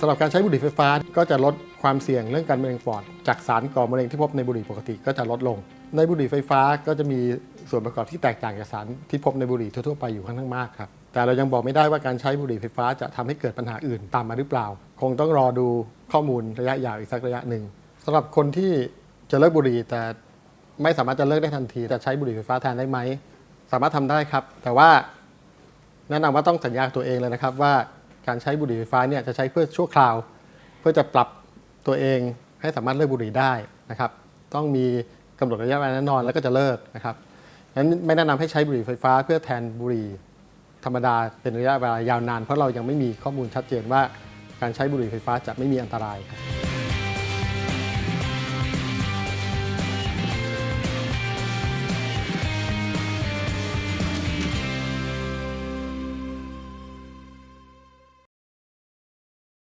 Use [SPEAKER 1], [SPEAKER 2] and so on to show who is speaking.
[SPEAKER 1] สำหรับการใช้บุหรี่ไฟฟ้าก็จะลดความเสี่ยงเรื่องการมะเร็งปอด จากสารก่อมะเร็งที่พบในบุหรี่ปกติก็จะลดลง ในบุหรี่ไฟฟ้าก็จะมีส่วนประกอบที่แตกต่างจากสารที่พบในบุหรี่ทั่วๆไปอยู่ค่อนข้างมากครับแต่เรายังบอกไม่ได้ว่าการใช้บุหรี่ไฟฟ้าจะทำให้เกิดปัญหาอื่นตามมาหรือเปล่า คงต้องรอดูข้อมูลระยะยาวอีกสักระยะหนึ่งสำหรับคนที่จะเลิกบุหรี่แต่ไม่สามารถจะเลิกได้ทันทีจะใช้บุหรี่ไฟฟ้าแทนได้ไหมสามารถทำได้ครับ แต่ว่าแนะนำว่าต้องสัญญาตัวเองเลยนะครับว่า การใช้บุหรี่ไฟฟ้าเนี่ยจะใช้เพื่อชั่วคราว เพื่อจะปรับตัวเองให้สามารถเลิกบุหรี่ได้นะครับ ต้องมีกำหนดระยะเวลาแน่นอนแล้วก็จะเลิกนะครับนั้นไม่แนะนำให้ใช้บุหรี่ไฟฟ้า เพื่อแทนบุหรี่ธรรมดาเป็นระยะเวลายาวนาน เพราะเรายังไม่มีข้อมูลชัดเจนว่าการใช้บุหรี่ไฟฟ้าจะไม่มีอันตรายครับ